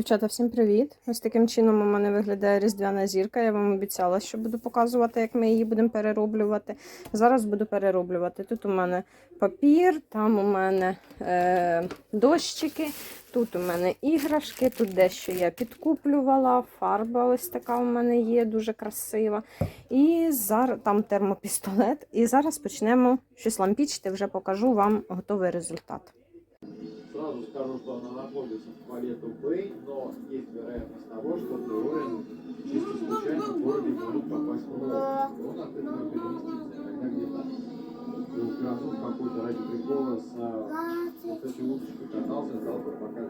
Дівчата, всім привіт! Ось таким чином у мене виглядає різдвяна зірка. Я вам обіцяла, що буду показувати, як ми її будемо перероблювати. Зараз буду перероблювати. Тут у мене папір, там у мене е, дощики, тут у мене іграшки, тут дещо я підкуплювала, фарба ось така у мене є, дуже красива. І зараз там термопістолет. І зараз почнемо щось лампічити, вже покажу вам готовий результат. Сразу скажу, что она находится в туалету Бэй, но есть вероятность того, что Теорин чисто случайно в городе может попасть в Лондон. И он от этого переместится. Когда где-то у городов какой-то ради прикола с а, вот этой уточкой катался, дал бы пока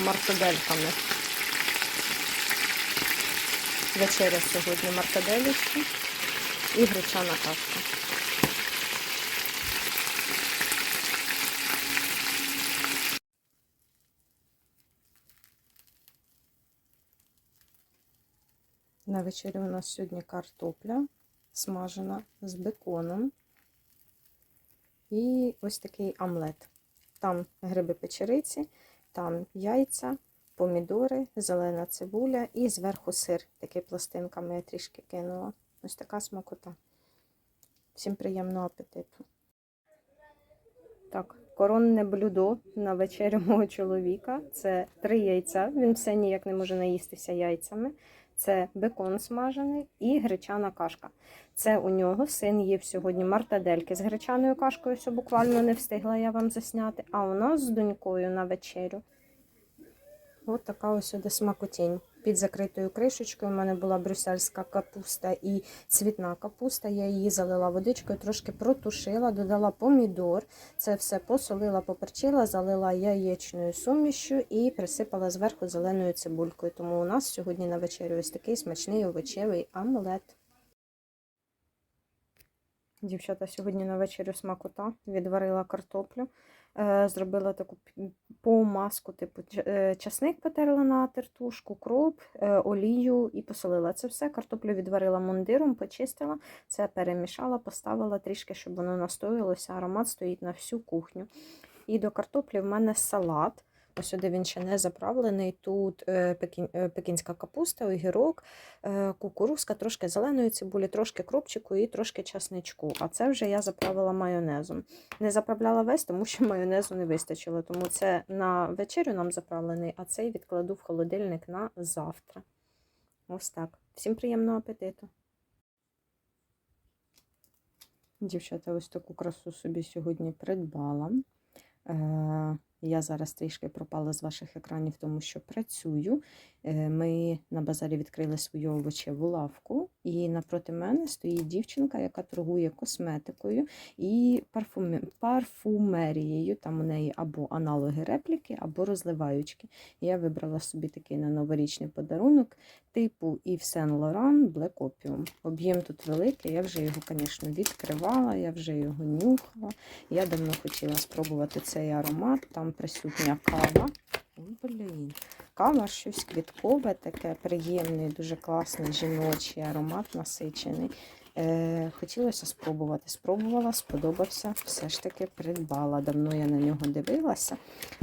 мартадельками. Вечеря сьогодні мартаделічки і гречана кашка. На вечерю у нас сьогодні картопля смажена з беконом. І ось такий омлет. Там гриби печериці, там яйця, помідори, зелена цибуля і зверху сир. Такий пластинками я трішки кинула. Ось така смакота. Всім приємного апетиту. Так, коронне блюдо на вечерю мого чоловіка. Це три яйця. Він все ніяк не може наїстися яйцями. Це бекон смажений і гречана кашка. Це у нього син їв сьогодні мартадельки з гречаною кашкою, що буквально не встигла я вам засняти. А у нас з донькою на вечерю. От така ось сюди смакотінь. Під закритою кришечкою у мене була брюссельська капуста і цвітна капуста. Я її залила водичкою, трошки протушила, додала помідор. Це все посолила, поперчила, залила яєчною сумішю і присипала зверху зеленою цибулькою. Тому у нас сьогодні на вечерю ось такий смачний овочевий омлет. Дівчата, сьогодні на вечерю смакота відварила картоплю, зробила таку помазку, типу е, часник потерла на тертушку, кроп, е, олію і посолила це все. Картоплю відварила мундиром, почистила, це перемішала, поставила трішки, щоб воно настоїлося. Аромат стоїть на всю кухню. І до картоплі в мене салат. Ось сюди він ще не заправлений. Тут е, е, пекінська капуста, огірок, е, кукурузка, трошки зеленої цибулі, трошки кропчику і трошки часничку. А це вже я заправила майонезом. Не заправляла весь, тому що майонезу не вистачило. Тому це на вечерю нам заправлений, а цей відкладу в холодильник на завтра. Ось так. Всім приємного апетиту. Дівчата, ось таку красу собі сьогодні придбала. Я зараз трішки пропала з ваших екранів, тому що працюю. Е, Ми на базарі відкрили свою овочеву лавку, і напроти мене стоїть дівчинка, яка торгує косметикою і парфумі... парфумерією. Там у неї або аналоги репліки, або розливаючки. Я вибрала собі такий на новорічний подарунок типу Saint Laurent Black Opium. Об'єм тут великий, я вже його, звісно, відкривала, я вже його нюхала. Я давно хотіла спробувати цей аромат. Там присутня кава. Ой, блін. Кава щось квіткове, таке приємний, дуже класний жіночий аромат насичений. Е, хотілося спробувати. Спробувала, сподобався, все ж таки придбала. Давно я на нього дивилася,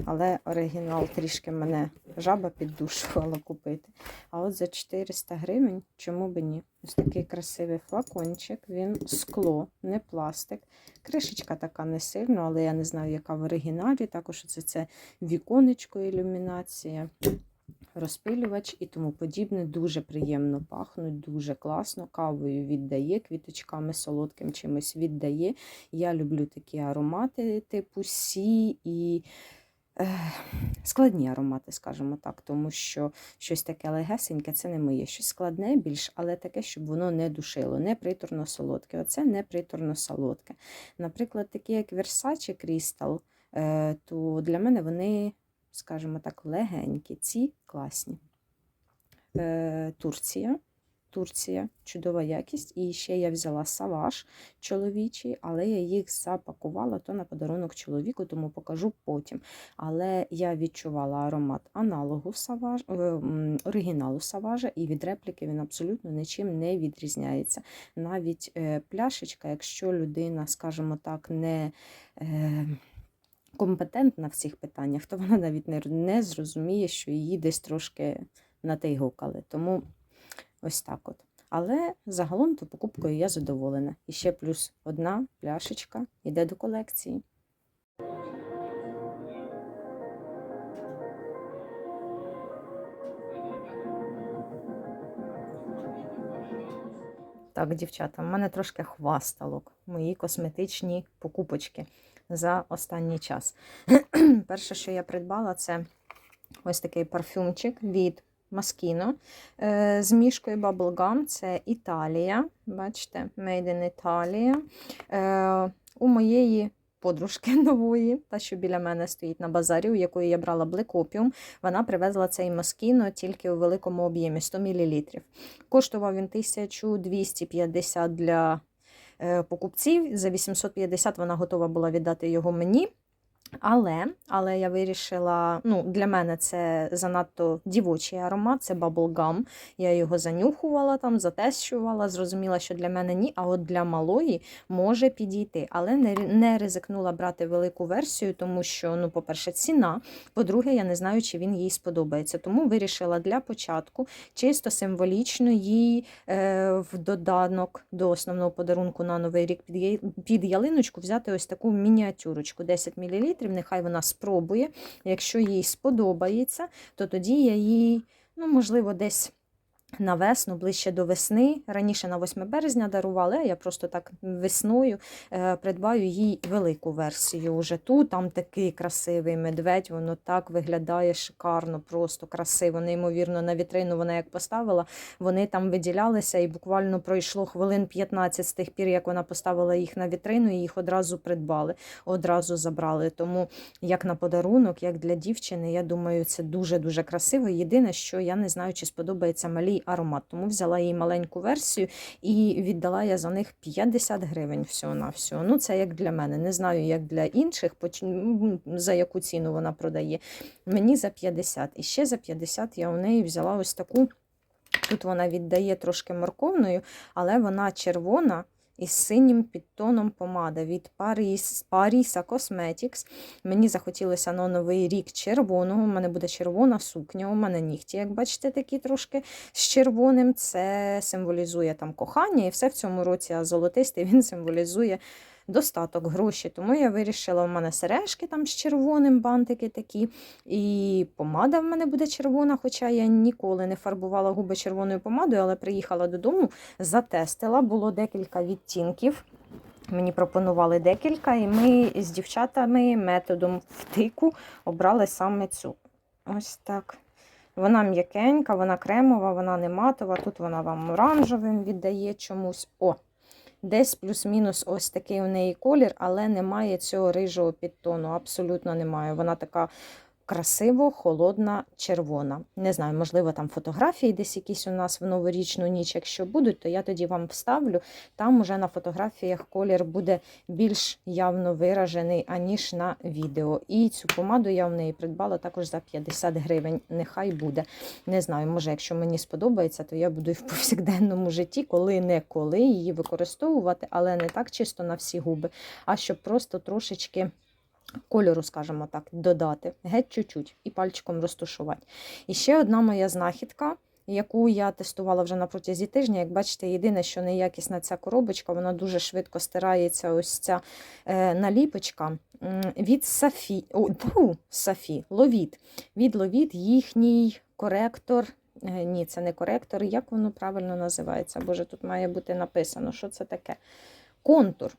але оригінал трішки мене жаба піддушувала купити. А от за 400 гривень, чому би ні? Ось такий красивий флакончик, він скло, не пластик. Кришечка така не сильно, але я не знаю, яка в оригіналі. Також це, це віконечко ілюмінація, розпилювач і тому подібне. Дуже приємно пахнуть, дуже класно. Кавою віддає, квіточками солодким чимось віддає. Я люблю такі аромати, типу Сі і. Складні аромати, скажімо так, тому що щось таке легесеньке це не моє. Щось складне більш, але таке, щоб воно не душило, не приторно солодке. Оце не приторно солодке. Наприклад, такі як Versace Crystal, е, то для мене вони, скажімо так, легенькі. Ці класні. Е, Турція. Турція, чудова якість. І ще я взяла саваж чоловічий, але я їх запакувала то на подарунок чоловіку, тому покажу потім. Але я відчувала аромат аналогу саваж, е, оригіналу саважа, і від репліки він абсолютно нічим не відрізняється. Навіть е, пляшечка, якщо людина, скажімо так, не е, компетентна в цих питаннях, то вона навіть не, зрозуміє, що її десь трошки натейгукали. Тому ось так от. Але загалом то покупкою я задоволена. І ще плюс одна пляшечка йде до колекції. Так, дівчата, в мене трошки хвасталок, мої косметичні покупочки за останній час. Перше, що я придбала, це ось такий парфюмчик від Maschino е, з мішкою Bubblegum. Це Італія. Бачите, Made in Italia. Е, у моєї подружки нової, та що біля мене стоїть на базарі, у якої я брала Black Opium, вона привезла цей Moschino тільки у великому об'ємі 100 мл. Коштував він 1250 для е, покупців. За 850 вона готова була віддати його мені. Але, але я вирішила, ну, для мене це занадто дівочий аромат, це bubblegum. Я його занюхувала, там, затещувала, зрозуміла, що для мене ні, а от для малої може підійти. Але не, не ризикнула брати велику версію, тому що, ну, по-перше, ціна. По-друге, я не знаю, чи він їй сподобається. Тому вирішила для початку чисто символічно їй е, в доданок до основного подарунку на новий рік під, під ялиночку взяти ось таку мініатюрочку 10 мл. Нехай вона спробує. Якщо їй сподобається, то тоді я їй, ну, можливо, десь. На весну, ближче до весни. Раніше на 8 березня дарували, а я просто так весною е, придбаю їй велику версію. Уже тут там такий красивий медведь, воно так виглядає шикарно, просто красиво, неймовірно. На вітрину вона як поставила, вони там виділялися, і буквально пройшло хвилин 15 з тих пір, як вона поставила їх на вітрину, і їх одразу придбали, одразу забрали. Тому як на подарунок, як для дівчини, я думаю, це дуже-дуже красиво. Єдине, що я не знаю, чи сподобається малій аромат. Тому взяла їй маленьку версію і віддала я за них 50 гривень всього на всього. Ну, це як для мене. Не знаю, як для інших, за яку ціну вона продає. Мені за 50. І ще за 50 я у неї взяла ось таку. Тут вона віддає трошки морковною, але вона червона із синім підтоном помада від Paris, Parisa Cosmetics. Мені захотілося на новий рік червоного. У мене буде червона сукня. У мене нігті, як бачите, такі трошки з червоним. Це символізує там кохання, і все в цьому році, а золотистий він символізує достаток, гроші. Тому я вирішила, у мене сережки там з червоним, бантики такі. І помада в мене буде червона, хоча я ніколи не фарбувала губи червоною помадою, але приїхала додому, затестила, було декілька відтінків. Мені пропонували декілька, і ми з дівчатами методом втику обрали саме цю. Ось так. Вона м'якенька, вона кремова, вона не матова. Тут вона вам оранжевим віддає чомусь. О! Десь плюс-мінус ось такий у неї колір, але немає цього рижого підтону. Абсолютно немає. Вона така красиво, холодна, червона. Не знаю, можливо, там фотографії десь якісь у нас в новорічну ніч. Якщо будуть, то я тоді вам вставлю. Там уже на фотографіях колір буде більш явно виражений, аніж на відео. І цю помаду я в неї придбала також за 50 гривень. Нехай буде. Не знаю, може, якщо мені сподобається, то я буду і в повсякденному житті, коли не коли її використовувати, але не так чисто на всі губи, а щоб просто трошечки. Кольору, скажімо так, додати, геть чуть-чуть і пальчиком розташувати. І ще одна моя знахідка, яку я тестувала вже на протязі тижня. Як бачите, єдине, що неякісна ця коробочка, вона дуже швидко стирається. Ось ця е, наліпочка від Сафі, о, тьфу, Сафі, Ловіт. Від Ловіт їхній коректор. е, Ні, це не коректор. Як воно правильно називається? Боже, тут має бути написано, що це таке. Контур.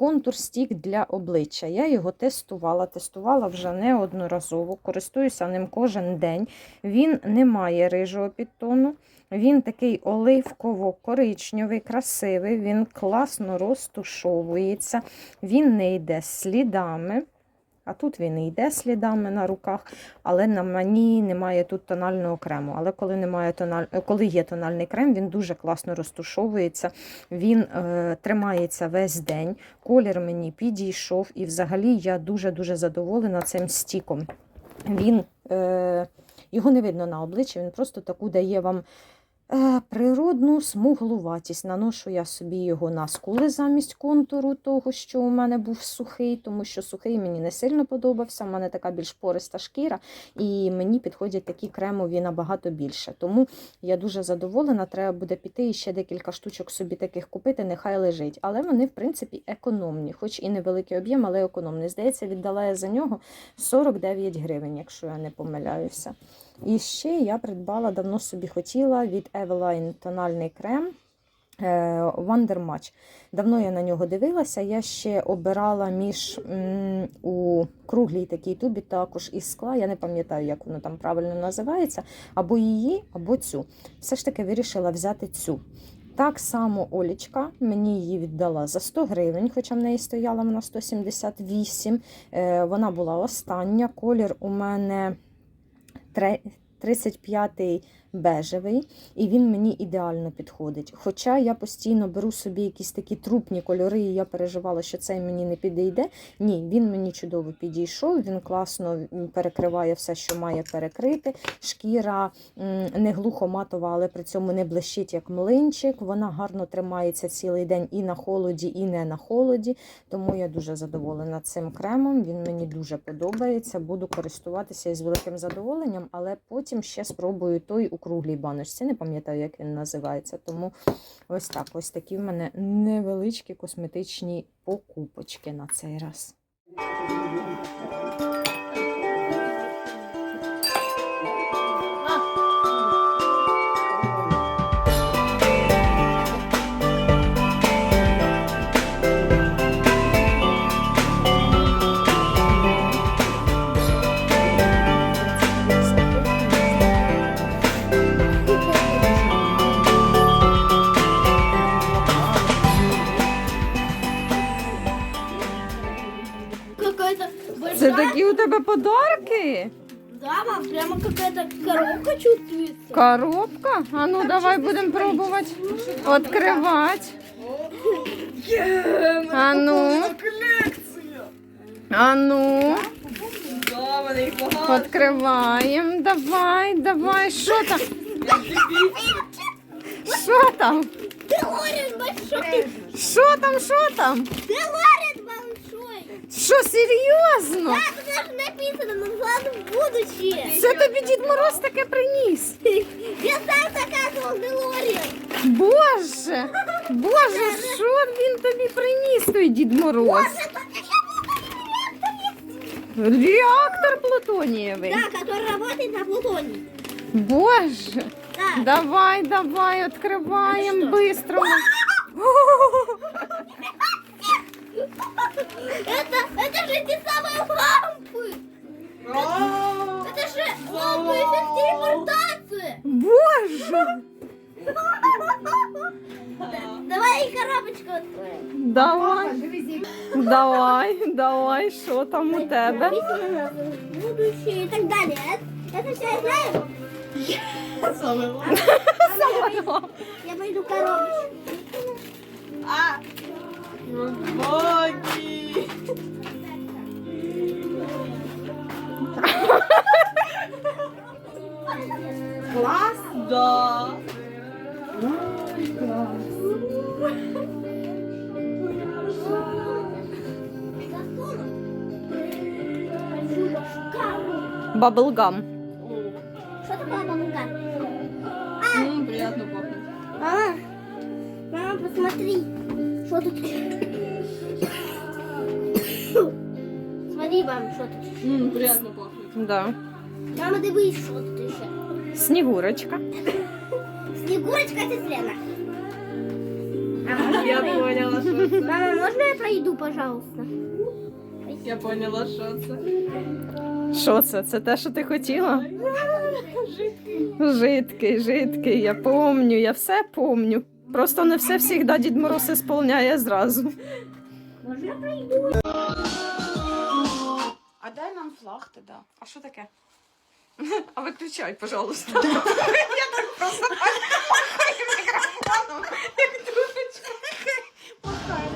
Контур стік для обличчя. Я його тестувала, тестувала вже неодноразово, користуюся ним кожен день. Він не має рижого підтону. Він такий оливково-коричневий, красивий, він класно розтушовується, він не йде слідами. А тут він і йде слідами на руках, але на мені немає тут тонального крему. Але коли немає тональ... коли є тональний крем, він дуже класно розтушовується, він е, тримається весь день. Колір мені підійшов, і взагалі я дуже-дуже задоволена цим стіком. Він, е, його не видно на обличчі, він просто таку дає вам природну смуглуватість. Наношу я собі його на скули замість контуру того, що у мене був сухий, тому що сухий мені не сильно подобався. У мене така більш пориста шкіра, і мені підходять такі кремові набагато більше. Тому я дуже задоволена. Треба буде піти і ще декілька штучок собі таких купити, нехай лежить. Але вони, в принципі, економні, хоч і невеликий об'єм, але економний. Здається, віддала я за нього 49 гривень, якщо я не помиляюся. І ще я придбала, давно собі хотіла від Eveline тональний крем е, Wonder. Давно я на нього дивилася. Я ще обирала між у круглій такій тубі, також із скла. Я не пам'ятаю, як воно там правильно називається, або її, або цю. Все ж таки вирішила взяти цю. Так само Олічка мені її віддала за 100 гривень, хоча в неї стояла вона 178. Е, Вона була остання. Колір у мене 35-й бежевий, і він мені ідеально підходить. Хоча я постійно беру собі якісь такі трупні кольори, і я переживала, що цей мені не підійде. Ні, він мені чудово підійшов, він класно перекриває все, що має перекрити. Шкіра не глухо-матова, але при цьому не блищить, як млинчик. Вона гарно тримається цілий день і на холоді, і не на холоді. Тому я дуже задоволена цим кремом. Він мені дуже подобається. Буду користуватися із великим задоволенням, але потім ще спробую той у круглій баночці. Не пам'ятаю, як він називається. Тому ось так, ось такі в мене невеличкі косметичні покупочки на цей раз. У тебе подарки? Да, мам, прямо какая-то коробка чувствуется. Коробка? А ну давай будемо пробувати відкривати. А ну. А ну. Відкриваємо. Давай, давай. Що там? Що там? Що там, що там? Делорин большой. Що, серйозно? Да, тут даже написано назад в будущее. Це тобі Дід Мороз таке приніс. Я сам заказывал Делорин. Боже, Боже, що він тобі приніс, той Дід Мороз? Тут еще Реактор плутонієвий. Да, который работает на Плутоне. Боже, Да. давай, давай, відкриваємо Ну що? быстро. Это, это же те самые лампы. Это же лампы телепортации. Боже, Давай коробочку откроем. давай, давай, давай, що там у тебе? Написано будущее и так далее. Это, это все я знаю. Я пойду коробочку. Боги! Класс? Да. Ой. Баблгам. Что такое баблгам? А! Ну, приятно пахнет. А, мама, посмотри что тут. Смотри, мам, что тут. М, приятно пахнет. Да. Мама, дивись, що тут еще. Снігурочка. Снегурочка это Лена. Я поняла, що це. Мама, можно я пройду, пожалуйста? Я поняла, що це. Що це? Це те, що ти хотіла? Жидкий, жидкий, я помню, я все помню. Просто не все всегда Дід Мороз сповняє зразу. А дай нам флаг тоді. А що таке? А виключай, пожалуйста. Я так просто махаю мікрофоном, як дурочка. Махається.